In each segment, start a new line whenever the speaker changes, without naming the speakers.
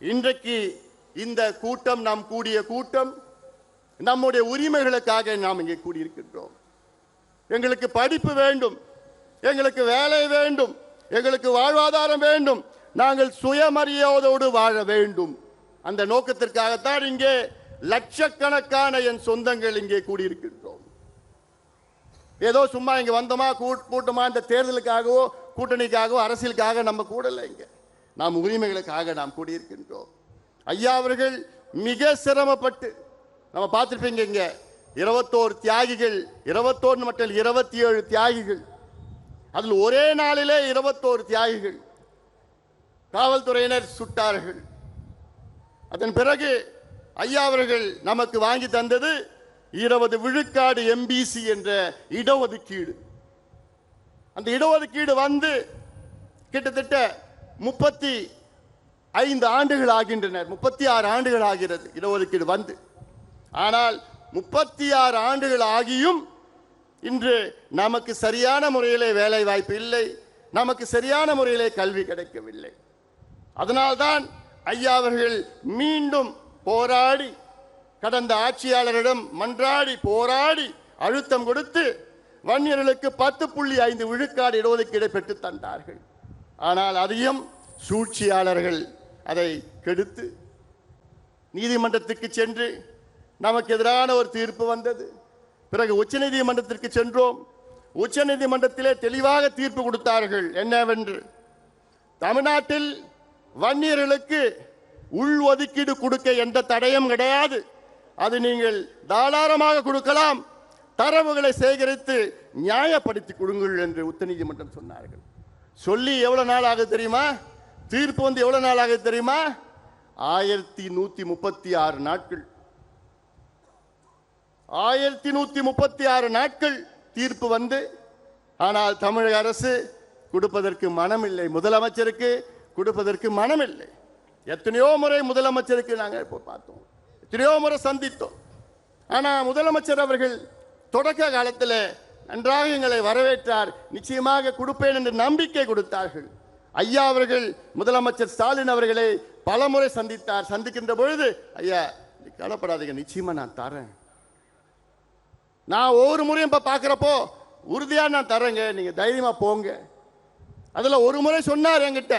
இன்றைக்கு இந்த கூட்டம் நாம் கூடிய கூட்டம் நம்முடைய உரிமைகளுக்காக நாம் இங்கே கூடியிருக்கின்றோம். எங்களுக்கு படிப்பு வேண்டும் எங்களுக்கு வேலை வேண்டும் எங்களுக்கு வாழ்வாதாரம் வேண்டும் நாங்கள் சுயமரியாதையோடு வாழ வேண்டும். அந்த நோக்கத்திற்காகத்தான் இங்கே லட்சக்கணக்கான என் சொந்தங்கள் இங்கே கூடியிருக்கின்றோம். ஏதோ சும்மா இங்கே வந்தோமா கூட்- கூட்டமா இந்த தேர்தலுக்காகவோ கூட்டணிக்காகவோ அரசியலுக்காக நம்ம கூடலை இங்கே. நாம் உரிமைகளுக்காக நாம் கூடியிருக்கின்றோம். ஐயா அவர்கள் மிக சிரமப்பட்டு நம்ம பார்த்துருப்பீங்க இங்க இருபத்தோரு தியாகிகள் இருபத்தோரு மட்டும் இருபத்தி ஏழு தியாகிகள். அதில் ஒரே நாளிலே இருபத்தோரு தியாகிகள் காவல்துறையினர் சுட்டார்கள். அதன் பிறகு ஐயா அவர்கள் நமக்கு வாங்கி தந்தது இருபது விழுக்காடு எம்பிசி என்ற இடஒதுக்கீடு. அந்த இடஒதுக்கீடு வந்து கிட்டத்தட்ட முப்பத்தி ஐந்து ஆண்டுகள் ஆகின்றனர். முப்பத்தி ஆறு ஆண்டுகள் ஆகிறது. இடஒதுக்கீடு வந்து. ஆனால் முப்பத்தி ஆறு ஆண்டுகள் ஆகியும் இன்று நமக்கு சரியான முறையிலே வேலை வாய்ப்பு இல்லை. நமக்கு சரியான முறையிலே கல்வி கிடைக்கவில்லை. அதனால்தான் ஐயா அவர்கள் மீண்டும் போராடி கடந்த ஆட்சியாளரிடம் மன்றாடி போராடி அழுத்தம் கொடுத்து வன்னியர்களுக்கு பத்து புள்ளி ஐந்து விழுக்காடு இடஒதுக்கீடை பெற்று தந்தார்கள். ஆனால் அதையும் சூழ்ச்சியாளர்கள் அதை கெடுத்து நீதிமன்றத்துக்கு சென்று நமக்கு எதிரான ஒரு தீர்ப்பு வந்தது. பிறகு உச்சநீதிமன்றத்திற்கு சென்றோம். உச்சநீதிமன்றத்திலே தெளிவாக தீர்ப்பு கொடுத்தார்கள். என்னவென்று? தமிழ்நாட்டில் வன்னியர்களுக்கு உள் ஒதுக்கீடு கொடுக்க எந்த தடையும் கிடையாது. அது நீங்கள் தாராளமாக கொடுக்கலாம். தரவுகளை சேகரித்து நியாயப்படுத்தி கொடுங்கள் என்று உச்சநீதிமன்றம் சொன்னார்கள். சொல்லி எவ்வளவு நாள் ஆகுது தெரியுமா? தீர்ப்பு வந்து எவ்வளோ நாள் ஆகுது தெரியுமா? ஆயிரத்தி நூத்தி முப்பத்தி ஆறு நாட்கள். ஆயிரத்தி நூத்தி முப்பத்தி ஆறு நாட்கள் தீர்ப்பு வந்து ஆனால் தமிழக அரசு கொடுப்பதற்கு மனமில்லை. முதலமைச்சருக்கு கொடுப்பதற்கு மனமில்லை. எத்தனையோ முறை முதலமைச்சருக்கு நாங்கள் இப்போ பார்த்தோம். எத்தனையோ முறை சந்தித்தோம். ஆனால் முதலமைச்சர் அவர்கள் தொடக்க காலத்தில் நன்றாக எங்களை வரவேற்றார். நிச்சயமாக கொடுப்பேன் என்று நம்பிக்கை கொடுத்தார்கள். ஐயா அவர்கள் முதலமைச்சர் ஸ்டாலின் அவர்களை பலமுறை சந்தித்தார். சந்திக்கின்ற பொழுது ஐயா நீ கவலைப்படாதீங்க நிச்சயமா நான் தரேன். நான் ஒவ்வொரு முறையும் இப்போ பார்க்குறப்போ உறுதியாக நான் தரேங்க நீங்கள் தைரியமாக போங்க. அதில் ஒரு முறை சொன்னார் என்கிட்ட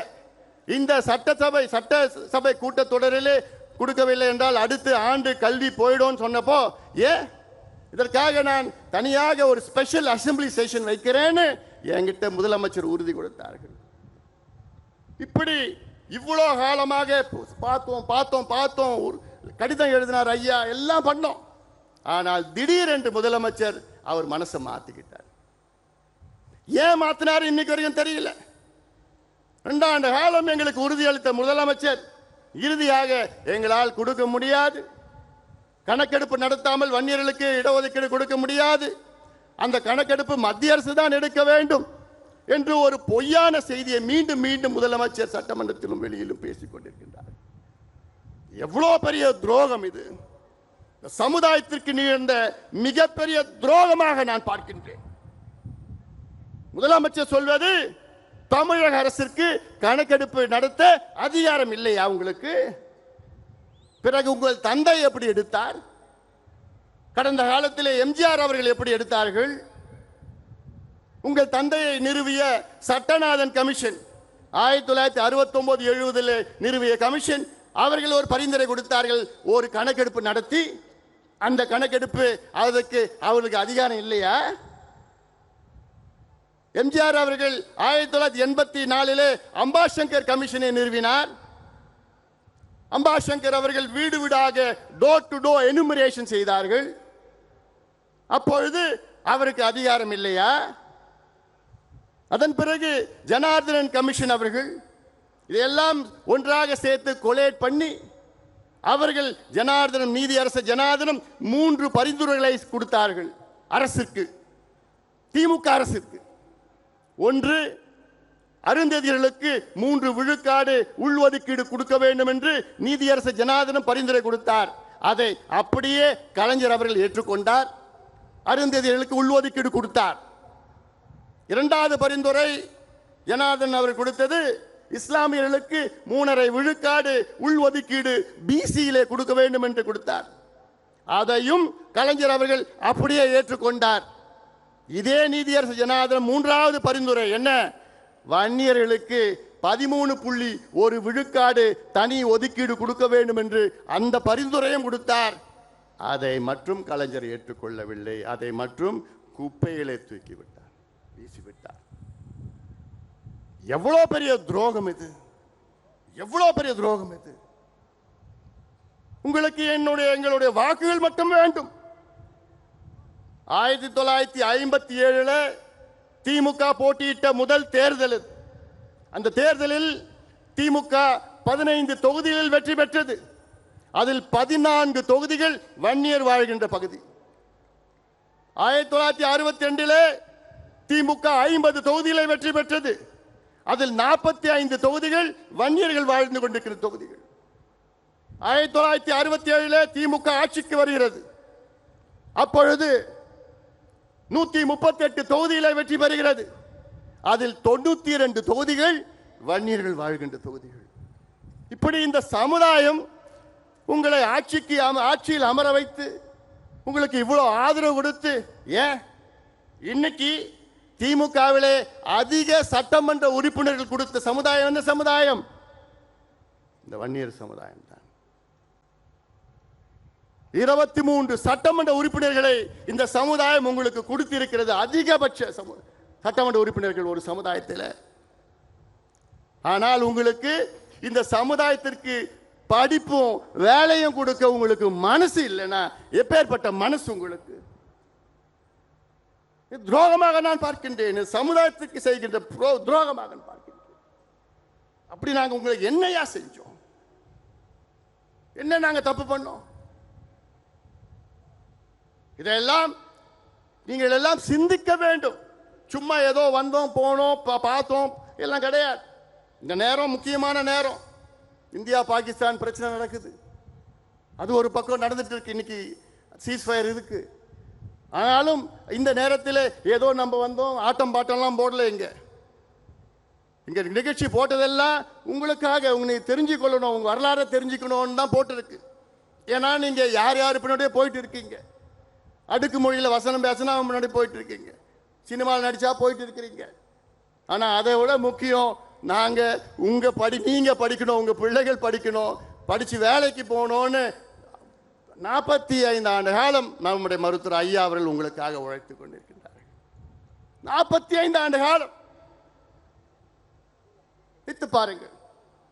இந்த சட்டசபை சட்ட சபை கூட்டத்தொடரிலே கொடுக்கவில்லை என்றால் அடுத்த ஆண்டு கல்வி போயிடும்னு சொன்னப்போ ஏன்? இதற்காக நான் தனியாக ஒரு ஸ்பெஷல் அசெம்பிளி செஷன் வைக்கிறேன்னு என்கிட்ட முதலமைச்சர் உறுதி கொடுத்தார்கள். இப்படி இவ்வளோ காலமாக பார்த்தோம் பார்த்தோம் பார்த்தோம். கடிதம் எழுதினார் ஐயா எல்லாம் பண்ணோம். ஆனால் திடீரென்று முதலமைச்சர் அவர் மனசை மாற்றிக்கிட்டார் ஏன் மாற்றினார் இன்னைக்கு வரைக்கும் தெரியல. ரெண்டாண்டு காலம் எங்களுக்கு உறுதியளித்த முதலமைச்சர் இறுதியாக எங்களால் கொடுக்க முடியாது. கணக்கெடுப்பு நடத்தாமல் வன்னியர்களுக்கு இடஒதுக்கீடு கொடுக்க முடியாது. அந்த கணக்கெடுப்பு மத்திய அரசு தான் எடுக்க வேண்டும் என்று ஒரு பொய்யான செய்தியை மீண்டும் மீண்டும் முதலமைச்சர் சட்டமன்றத்திலும் வெளியிலும் பேசிக் கொண்டிருக்கின்றார். எவ்வளோ பெரிய துரோகம் இது. இந்த சமுதாயத்திற்கு நிகழ்ந்த மிகப்பெரிய துரோகமாக நான் பார்க்கின்றேன். முதலமைச்சர் சொல்வது தமிழக அரசிற்கு கணக்கெடுப்பு நடத்த அதிகாரம் இல்லையா உங்களுக்கு? பிறகு உங்கள் தந்தை எப்படி எடுத்தார்? கடந்த காலத்திலே எம்ஜிஆர் அவர்கள் எப்படி எடுத்தார்கள்? உங்கள் தந்தையை நிறுவிய சட்டநாதன் கமிஷன் ஆயிரத்தி தொள்ளாயிரத்தி அறுபத்தி ஒன்பது எழுபதில் நிறுவிய கமிஷன் அவர்கள் ஒரு பரிந்துரை கொடுத்தார்கள் ஒரு கணக்கெடுப்பு நடத்தி. அந்த கணக்கெடுப்பு அதற்கு அவர்களுக்கு அதிகாரம் இல்லையா? எம்ஜிஆர் அவர்கள் ஆயிரத்தி தொள்ளாயிரத்தி எண்பத்தி நாலிலே அம்பாசங்கர் கமிஷனை நிறுவினார். அம்பாசங்கர் அவர்கள் வீடு வீடாக டோர் டு டோர் எனுமரேஷன் செய்தார்கள். அப்பொழுது அவருக்கு அதிகாரம் இல்லையா? அதன் பிறகு ஜனார்தனன் கமிஷன் அவர்கள் இதையெல்லாம் ஒன்றாக சேர்த்து கொலேட் பண்ணி அவர்கள் ஜனார்தனம் நீதி அரசு ஜனார்தனம் மூன்று பரிந்துரைகளை கொடுத்தார்கள் அரசுக்கு திமுக அரசுக்கு. ஒன்று அருந்ததியர்களுக்கு மூன்று விழுக்காடு உள்ஒதுக்கீடு கொடுக்க வேண்டும் என்று நீதியரசு ஜனாதனம் பரிந்துரை கொடுத்தார். அதை அப்படியே கலைஞர் அவர்கள் ஏற்றுக்கொண்டார். அருந்ததியர்களுக்கு உள்ஒதுக்கீடு கொடுத்தார். இரண்டாவது பரிந்துரை ஜனாதன் அவர் கொடுத்தது இஸ்லாமியர்களுக்கு மூணரை விழுக்காடு உள்ஒதுக்கீடு பிசியிலே கொடுக்க வேண்டும் என்று கொடுத்தார். அதையும் கலைஞர் அவர்கள் அப்படியே ஏற்றுக்கொண்டார். இதே நீதியரசு ஜனாதனம் மூன்றாவது பரிந்துரை என்ன? வன்னியர்களுக்கு பதிமூணு புள்ளி ஒரு விழுக்காடு தனி ஒதுக்கீடு கொடுக்க வேண்டும் என்று அந்த பரிந்துரையும் கொடுத்தார். அதை மற்றும் கலைஞர் ஏற்றுக்கொள்ளவில்லை. அதை மற்றும் குப்பையிலே தூக்கிவிட்டார் வீசிவிட்டார் எவ்வளோ பெரிய துரோகம் இது? எவ்வளோ பெரிய துரோகம் இது? உங்களுக்கு என்னுடைய எங்களுடைய வாக்குகள் மட்டும் வேண்டும். ஆயிரத்தி தொள்ளாயிரத்தி ஐம்பத்தி ஏழுல திமுக போட்டியிட்ட முதல் தேர்தல் அந்த தேர்தலில் திமுக பதினைந்து தொகுதிகளில் வெற்றி பெற்றது. அதில் பதினான்கு தொகுதிகள் வன்னியர் வாழ்கின்ற பகுதி. ஆயிரத்தி தொள்ளாயிரத்தி அறுபத்தி ரெண்டிலே திமுக ஐம்பது தொகுதிகளை வெற்றி பெற்றது. அதில் நாற்பத்தி ஐந்து தொகுதிகள் வன்னியர்கள் வாழ்ந்து கொண்டிருக்கிற தொகுதிகள். ஆயிரத்தி தொள்ளாயிரத்தி அறுபத்தி ஏழில் திமுக ஆட்சிக்கு வருகிறது. அப்பொழுது நூத்தி முப்பத்தி எட்டு தொகுதிகளை வெற்றி பெறுகிறது. அதில் தொண்ணூத்தி இரண்டு தொகுதிகள் வன்னியர்கள் வாழ்கின்ற தொகுதிகள். இப்படி இந்த சமுதாயம் உங்களை ஆட்சிக்கு அம- ஆட்சியில் அமர வைத்து உங்களுக்கு இவ்வளோ ஆதரவு கொடுத்து ஏன்? இன்னைக்கு திமுகவிலே அதிக சட்டமன்ற உறுப்பினர்கள் கொடுத்த சமுதாயம் என்ன சமுதாயம்? இந்த வன்னியர் சமுதாயம் தான் இருபத்தி மூன்று சட்டமன்ற உறுப்பினர்களை இந்த சமுதாயம் உங்களுக்கு கொடுத்திருக்கிறது. அதிகபட்ச சட்டமன்ற உறுப்பினர்கள் ஒரு சமுதாயத்தில். ஆனால் உங்களுக்கு இந்த சமுதாயத்திற்கு படிப்பும் வேலையும் கொடுக்க உங்களுக்கு மனசு இல்லைன்னா எப்பேற்பட்ட மனசு உங்களுக்கு? இது துரோகமாக நான் பார்க்கின்றேன். சமுதாயத்துக்கு செய்கின்ற புரோ- துரோகமாக நான் பார்க்கின்றேன். அப்படி நாங்கள் உங்களுக்கு என்னையா செஞ்சோம்? என்ன நாங்கள் தப்பு பண்ணோம்? இதெல்லாம் நீங்கள் எல்லாம் சிந்திக்க வேண்டும். சும்மா ஏதோ வந்தோம் போனோம் பார்த்தோம் எல்லாம் கிடையாது. இந்த நேரம் முக்கியமான நேரம். இந்தியா பாகிஸ்தான் பிரச்சனை நடக்குது. அது ஒரு பக்கம் நடந்துட்டு இருக்கு. இன்னைக்கு சீஸ்ஃபயர் இருக்கு. ஆனாலும் இந்த நேரத்தில் ஏதோ நம்ம வந்தோம் ஆட்டம் பாட்டம்லாம் போடல இங்க. இங்க நிகழ்ச்சி போட்டதெல்லாம் உங்களுக்காக உங்களை தெரிஞ்சு கொள்ளணும் உங்க வரலாறை தெரிஞ்சுக்கணும்னு தான் போட்டிருக்கு. ஏன்னா நீங்க யார் யார் பின்னாடியே போயிட்டு இருக்கீங்க. அடுக்கு மொழியில் வசனம் பேசினா முன்னாடி போயிட்டு இருக்கீங்க சினிமாவில் நடிச்சா போயிட்டு இருக்கிறீங்க ஆனால் அதை விட முக்கியம் நாங்கள் உங்கள் படி நீங்கள் படிக்கணும் உங்கள் பிள்ளைகள் படிக்கணும் படித்து வேலைக்கு போகணும்னு நாற்பத்தி ஐந்து ஆண்டு காலம் நம்முடைய மருத்துவர் ஐயா அவர்கள் உங்களுக்காக உழைத்துக் கொண்டிருக்கின்றார்கள். நாற்பத்தி ஐந்து ஆண்டு காலம். வித்து பாருங்கள்.